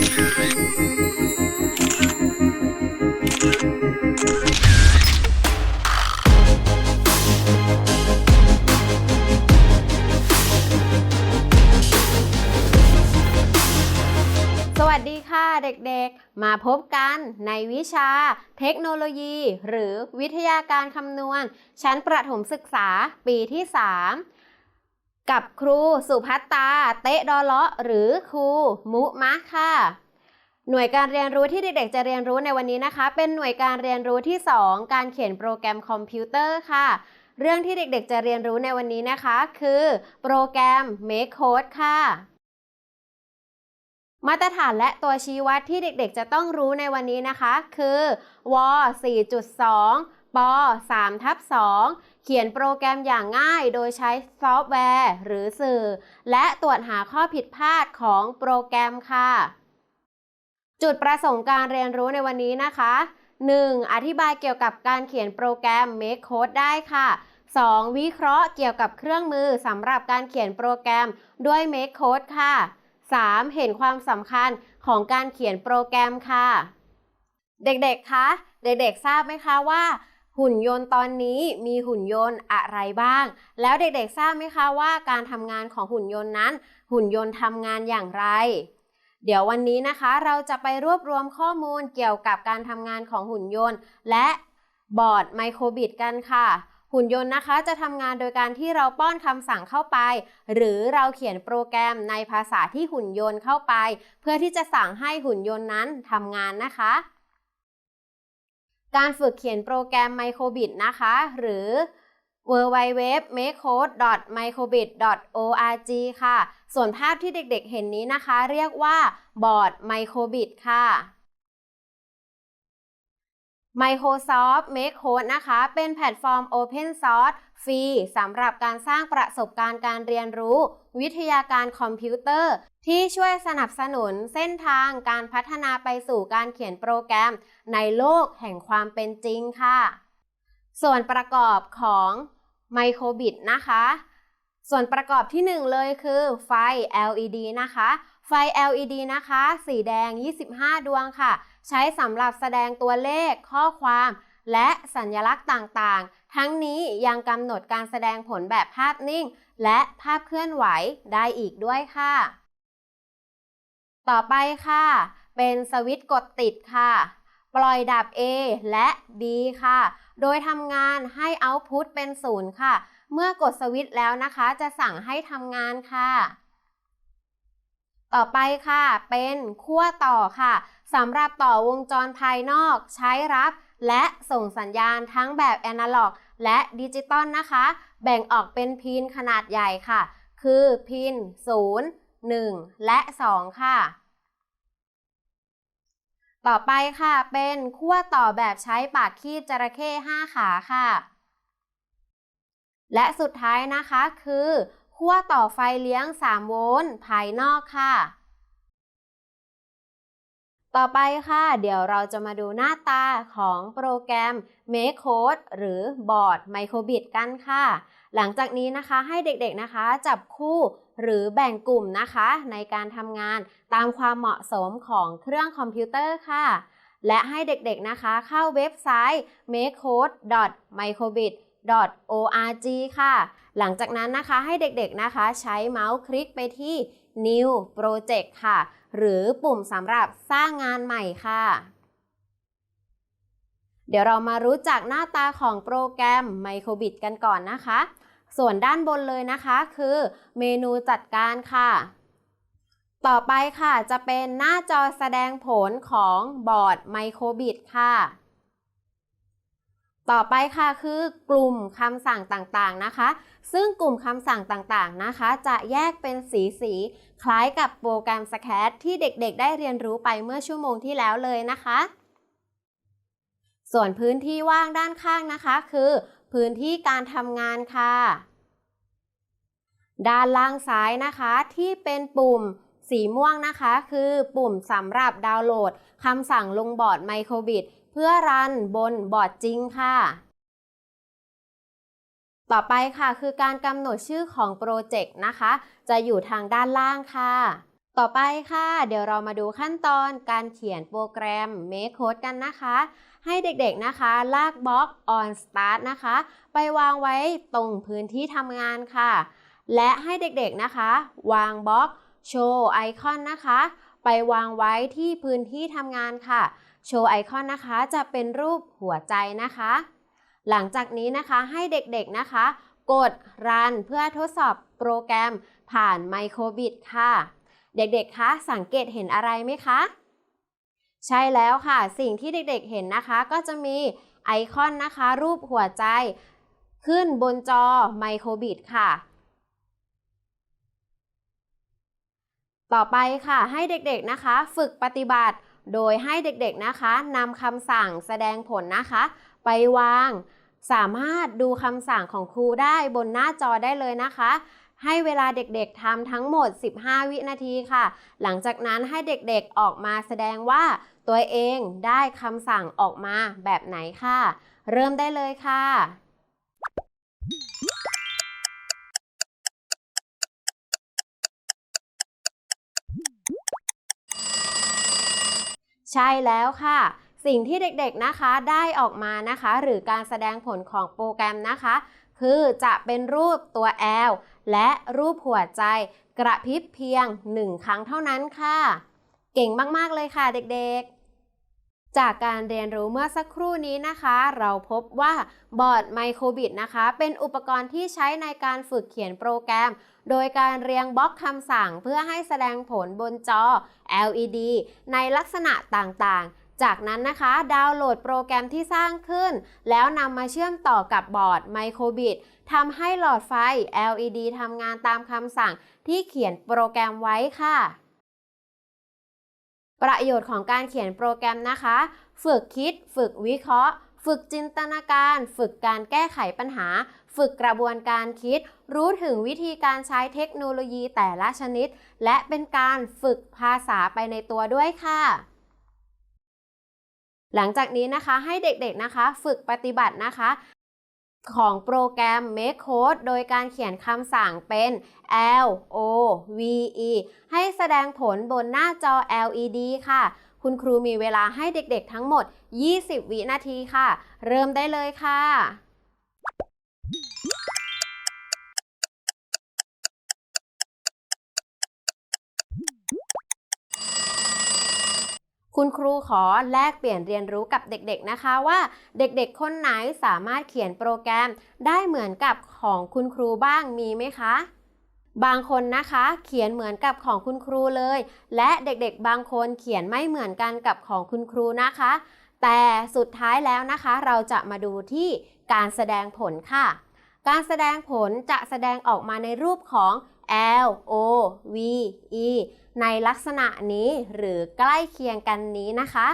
สวัสดีค่ะเด็กๆ มาพบกันในวิชาเทคโนโลยี หรือวิทยาการคำนวณ ชั้นประถมศึกษาปีที่ 3 กับครูสุภัตตา เตะดอเลาะหรือครูมุมะค่ะ หน่วยการเรียนรู้ที่เด็กๆจะเรียนรู้ในวันนี้นะคะ เป็นหน่วยการเรียนรู้ที่ 2 การเขียนโปรแกรมคอมพิวเตอร์ค่ะ เรื่องที่เด็กๆจะเรียนรู้ในวันนี้นะคะ คือโปรแกรม Make Code ค่ะมาตรฐานและตัวชี้วัดที่เด็กๆ จะต้องรู้ในวันนี้นะคะ คือว 4.2 ป3ทับ2เขียนโปรแกรมอย่างง่ายโดยใช้ซอฟต์แวร์ หรือสื่อ และตรวจหาข้อผิดพลาดของโปรแกรมค่ะ จุดประสงค์การเรียนรู้ในวันนี้นะคะ 1. อธิบายเกี่ยวกับการเขียนโปรแกรม Make Code ได้ค่ะ 2. วิเคราะห์เกี่ยวกับเครื่องมือสำหรับการเขียนโปรแกรมด้วย Make Code ค่ะ 3. เห็นความสำคัญของการเขียนโปรแกรมค่ะ เด็กๆ คะ เด็กๆ ทราบไหมคะว่า หุ่นยนต์ตอนนี้มีหุ่นยนต์อะไรบ้าง แล้วเด็กๆทราบไหมคะว่าการทำงานของหุ่นยนต์นั้น หุ่นยนต์ทำงานอย่างไร เดี๋ยววันนี้นะคะเราจะไปรวบรวมข้อมูลเกี่ยวกับการทำงานของหุ่นยนต์ และบอร์ดไมโครบิตกันค่ะ หุ่นยนต์นะคะจะทำงานโดยการที่เราป้อนคำสั่งเข้าไป หรือเราเขียนโปรแกรมในภาษาที่หุ่นยนต์เข้าไป เพื่อที่จะสั่งให้หุ่นยนต์นั้นทำงานนะคะ การฝึกเขียนโปรแกรมไมโครบิตนะคะ หรือ w w w m a k e c o d e m i c r o b i t o r g ค่ะ ส่วนภาพที่เด็กๆเห็นนี้นะคะ เรียกว่าบอร์ดไมโครบิตค่ะ Microsoft Make Code นะคะ เป็นแพลตฟอร์ม Open Source ฟรีสำหรับการสร้างประสบการณ์การเรียนรู้ วิทยาการคอมพิวเตอร์ ที่ช่วยสนับสนุนเส้นทางการพัฒนาไปสู่การเขียนโปรแกรม ในโลกแห่งความเป็นจริงค่ะ ส่วนประกอบของ Microbit นะคะ ส่วนประกอบที่ 1 เลยคือไฟ LED นะคะ ไฟ LED นะคะ สีแดง 25 ดวงค่ะ ใช้สำหรับแสดงตัวเลขข้อความ และสัญลักษณ์ต่างๆ ทั้งนี้ยังกำหนดการแสดงผลแบบภาพนิ่ง และภาพเคลื่อนไหวได้อีกด้วยค่ะ ต่อไปค่ะ เป็นสวิตช์กดติดค่ะ ปล่อยดับ A และ B ค่ะ โดยทำงานให้ Output เป็นศูนย์ค่ะ เมื่อกดสวิตช์แล้วนะคะ จะสั่งให้ทำงานค่ะ ต่อไปค่ะ เป็นขั้วต่อค่ะสำหรับต่อวงจรภายนอก ใช้รับ และส่งสัญญาณทั้งแบบแอนะล็อก และดิจิตอลนะคะ แบ่งออกเป็นพินขนาดใหญ่ค่ะ คือพิน 0 1 และ 2 ค่ะ ต่อไปค่ะ เป็นขั้วต่อแบบใช้ปากคีบจระเข้5ขาค่ะ และสุดท้ายนะคะคือ ขั้วต่อไฟเลี้ยง 3 โวลต์ภายนอกค่ะ ต่อไปค่ะ เดี๋ยวเราจะมาดูหน้าตาของโปรแกรม Make Code หรือบอร์ด Microbit กันค่ะ หลังจากนี้นะคะให้เด็กๆนะคะจับคู่หรือแบ่งกลุ่มนะคะ ในการทำงานตามความเหมาะสมของเครื่องคอมพิวเตอร์ค่ะ และให้เด็กๆนะคะเข้าเว็บไซต์ makecode. microbit org ค่ะ หลังจากนั้นนะคะให้เด็กๆนะคะ ใช้เมาส์คลิกไปที่ New Project ค่ะ หรือปุ่มสำหรับสร้างงานใหม่ค่ะ เดี๋ยวเรามารู้จักหน้าตาของโปรแกรม Microbit กันก่อนนะคะ ส่วนด้านบนเลยนะคะคือเมนูจัดการค่ะ ต่อไปค่ะจะเป็นหน้าจอแสดงผลของบอร์ด Microbit ค่ะ ต่อไปค่ะคือกลุ่มคำสั่งต่างๆนะคะ ซึ่งกลุ่มคำสั่งต่างๆนะคะ จะแยกเป็นสีสีๆคล้ายกับโปรแกรม SCAD ที่เด็กๆ ได้เรียนรู้ไปเมื่อชั่วโมงที่แล้วเลยนะคะ ส่วนพื้นที่ว่างด้านข้างนะคะ คือ พื้นที่การทำงานค่ะ ด้านล่างซ้ายนะคะที่เป็นปุ่มสีม่วงนะคะ คือปุ่มสำหรับดาวน์โหลดคำสั่งลงบอร์ด Microbit เพื่อรันบนบอร์ดจริงค่ะ ต่อไปค่ะคือการกำหนดชื่อของโปรเจกต์นะคะ จะอยู่ทางด้านล่างค่ะ ต่อไปค่ะ เดี๋ยวเรามาดูขั้นตอนการเขียนโปรแกรม Make Code กันนะคะ ให้เด็กๆนะคะ ลากบล็อก on start นะคะ ไปวางไว้ตรงพื้นที่ทำงานค่ะ และให้เด็กๆนะคะ วางบล็อก show ไอคอนนะคะ ไปวางไว้ที่พื้นที่ทำงานค่ะ โชว์ไอคอนนะคะจะเป็นรูปหัวใจนะคะ หลังจากนี้นะคะให้เด็กๆนะคะ กดรันเพื่อทดสอบโปรแกรมผ่านไมโครบิดค่ะ เด็กๆคะสังเกตเห็นอะไรไหมคะ ใช่แล้วค่ะ สิ่งที่เด็กๆเห็นนะคะ ก็จะมีไอคอนนะคะ รูปหัวใจขึ้นบนจอไมโครบิดค่ะต่อไปค่ะให้เด็กๆนะคะ ฝึกปฏิบัติ โดยให้เด็กๆนะคะนำคำสั่งแสดงผลนะคะ ไปวาง สามารถดูคำสั่งของครูได้บนหน้าจอได้เลยนะคะ ให้เวลาเด็กๆทำทั้งหมด 15 วินาทีค่ะ หลังจากนั้นให้เด็กๆออกมาแสดงว่าตัวเองได้คำสั่งออกมาแบบไหนค่ะ เริ่มได้เลยค่ะ ใช่แล้วค่ะ สิ่งที่เด็กๆนะคะได้ออกมานะคะ หรือการแสดงผลของโปรแกรมนะคะ คือจะเป็นรูปตัว L และรูปหัวใจกระพริบเพียง 1 ครั้งเท่านั้นค่ะ เก่งมากๆเลยค่ะเด็กๆ จากการเรียนรู้เมื่อสักครู่นี้นะคะ เราพบว่าบอร์ดไมโครบิดนะคะ เป็นอุปกรณ์ที่ใช้ในการฝึกเขียนโปรแกรม โดยการเรียงบล็อกคำสั่งเพื่อให้แสดงผลบนจอ LED ในลักษณะต่างๆ จากนั้นนะคะ ดาวน์โหลดโปรแกรมที่สร้างขึ้น แล้วนำมาเชื่อมต่อกับบอร์ดไมโครบิดทำให้หลอดไฟ LED ทำงานตามคำสั่งที่เขียนโปรแกรมไว้ค่ะ ประโยชน์ของการเขียนโปรแกรมนะคะ ฝึกคิด ฝึกวิเคราะห์ ฝึกจินตนาการ ฝึกการแก้ไขปัญหา ฝึกกระบวนการคิด รู้ถึงวิธีการใช้เทคโนโลยีแต่ละชนิด และเป็นการฝึกภาษาไปในตัวด้วยค่ะหลังจากนี้นะคะให้เด็กๆนะคะ ฝึกปฏิบัตินะคะ ของโปรแกรม Make Code โดยการเขียนคำสั่งเป็น L O V E ให้แสดงผลบนหน้าจอ LED ค่ะ คุณครูมีเวลาให้เด็กๆทั้งหมด 20 วินาทีค่ะ เริ่มได้เลยค่ะ คุณครูขอแลกเปลี่ยนเรียนรู้กับเด็กๆนะคะว่าเด็กๆ คนไหนสามารถเขียนโปรแกรมได้เหมือนกับของคุณครูบ้างมีไหมคะ บางคนนะคะเขียนเหมือนกับของคุณครูเลย และเด็กๆ บางคนเขียนไม่เหมือนกันกับของคุณครูนะคะ แต่สุดท้ายแล้วนะคะ เราจะมาดูที่การแสดงผลค่ะ การแสดงผลจะแสดงออกมาในรูปของ L O V E ในลักษณะนี้หรือใกล้เคียงกันนี้นะคะ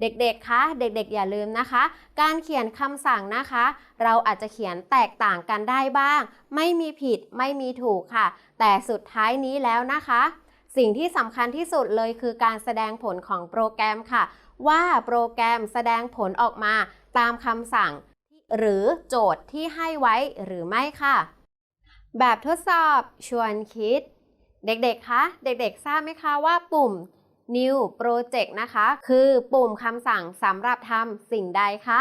เด็กๆ คะ เด็กๆ อย่าลืมนะคะ การเขียนคำสั่งนะคะ เราอาจจะเขียนแตกต่างกันได้บ้าง ไม่มีผิดไม่มีถูกค่ะ แต่สุดท้ายนี้แล้วนะคะ สิ่งที่สำคัญที่สุดเลยคือการแสดงผลของโปรแกรมค่ะ ว่าโปรแกรมแสดงผลออกมาตามคำสั่ง หรือโจทย์ที่ให้ไว้หรือไม่ค่ะ แบบทดสอบชวนคิด เด็กๆ คะ เด็กๆ ทราบไหมคะว่าปุ่ม New Project นะคะ คือปุ่มคำสั่งสำหรับทำสิ่งใดคะ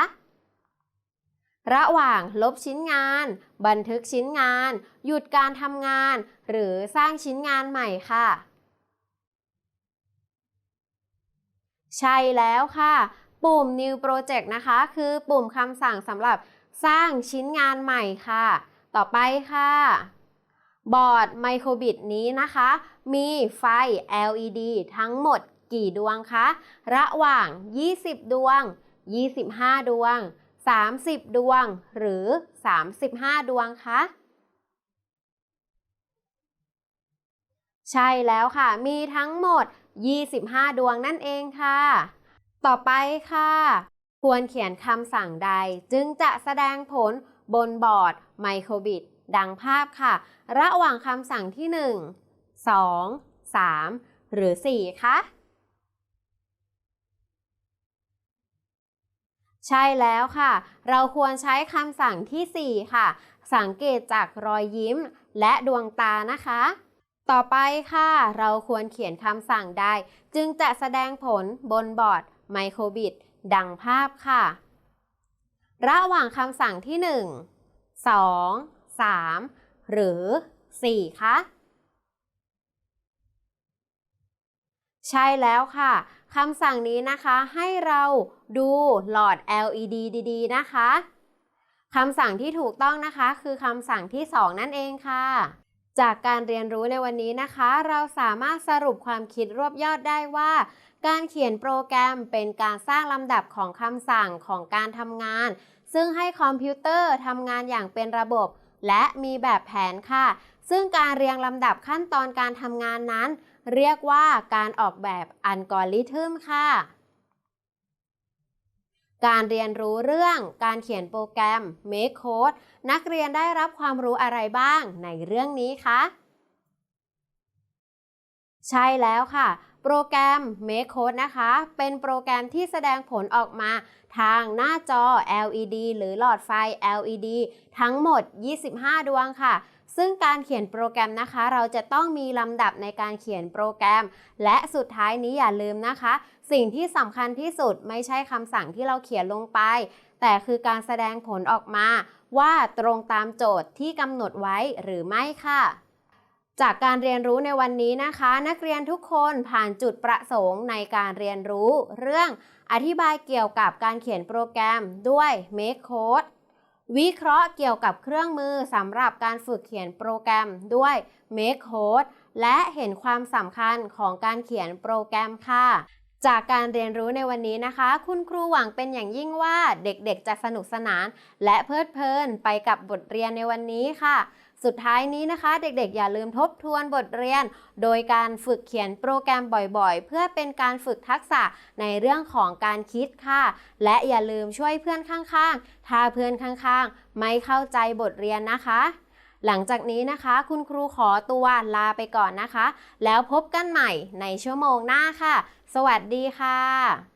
ระหว่างลบชิ้นงาน บันทึกชิ้นงาน หยุดการทำงาน หรือสร้างชิ้นงานใหม่ค่ะ ใช่แล้วค่ะ ปุ่ม New Project นะคะ คือปุ่มคำสั่งสำหรับสร้างชิ้นงานใหม่ค่ะ ต่อไปค่ะ บอร์ดไมโครบิดนี้นะคะ มีไฟ LED ทั้งหมดกี่ดวงคะ ระหว่าง 20 ดวง 25 ดวง 30 ดวง หรือ 35 ดวงคะ ใช่แล้วค่ะ มีทั้งหมด 25 ดวงนั่นเองค่ะ ต่อไปค่ะ ควรเขียนคำสั่งใดจึงจะแสดงผลบนบอร์ดไมโครบิด ดังภาพค่ะ ระหว่างคำสั่งที่ 1 2 3 หรือ 4 คะ ใช่แล้วค่ะ เราควรใช้คำสั่งที่ 4 ค่ะ สังเกตจากรอยยิ้มและดวงตานะคะ ต่อไปค่ะ เราควรเขียนคำสั่งใดจึงจะแสดงผลบนบอร์ดไมโครบิดดังภาพค่ะ ระหว่างคำสั่งที่ 1 2 3 หรือ 4 คะ ใช่แล้วค่ะคำสั่งนี้นะคะให้เราดูหลอด LED ดีๆ นะคะคำสั่งที่ถูกต้องนะคะ คือคำสั่งที่ 2 นั่นเองค่ะ จากการเรียนรู้ในวันนี้นะคะ เราสามารถสรุปความคิดรวบยอดได้ว่า การเขียนโปรแกรมเป็นการสร้างลำดับของคำสั่งของการทำงาน ซึ่งให้คอมพิวเตอร์ทำงานอย่างเป็นระบบ และมีแบบแผนค่ะ ซึ่งการเรียงลำดับขั้นตอนการทำงานนั้น เรียกว่าการออกแบบอัลกอริทึมค่ะการเรียนรู้เรื่อง การเขียนโปรแกรม Make Code นักเรียนได้รับความรู้อะไรบ้างในเรื่องนี้คะ ใช่แล้วค่ะ โปรแกรม Make Code นะคะ เป็นโปรแกรมที่แสดงผลออกมาทางหน้าจอ LED หรือหลอดไฟ LED ทั้งหมด 25 ดวงค่ะ ซึ่งการเขียนโปรแกรมนะคะ เราจะต้องมีลำดับในการเขียนโปรแกรม และสุดท้ายนี้อย่าลืมนะคะ สิ่งที่สำคัญที่สุดไม่ใช่คำสั่งที่เราเขียนลงไป แต่คือการแสดงผลออกมา ว่าตรงตามโจทย์ที่กำหนดไว้หรือไม่ค่ะ จากการเรียนรู้ในวันนี้นะคะ นักเรียนทุกคนผ่านจุดประสงค์ในการเรียนรู้ เรื่องอธิบายเกี่ยวกับการเขียนโปรแกรมด้วย Make Code วิเคราะห์เกี่ยวกับเครื่องมือสำหรับการฝึกเขียนโปรแกรมด้วย Make Code และเห็นความสำคัญของการเขียนโปรแกรมค่ะ จากการเรียนรู้ในวันนี้นะคะ คุณครูหวังเป็นอย่างยิ่งว่าเด็กๆจะสนุกสนาน และเพลิดเพลินไปกับบทเรียนในวันนี้ค่ะ สุดท้ายนี้นะคะ เด็กๆ อย่าลืมทบทวนบทเรียน โดยการฝึกเขียนโปรแกรมบ่อยๆ เพื่อเป็นการฝึกทักษะในเรื่องของการคิดค่ะ และอย่าลืมช่วยเพื่อนข้างๆ ถ้าเพื่อนข้างๆ ไม่เข้าใจบทเรียนนะคะ หลังจากนี้นะคะ คุณครูขอตัวลาไปก่อนนะคะ แล้วพบกันใหม่ในชั่วโมงหน้าค่ะ สวัสดีค่ะ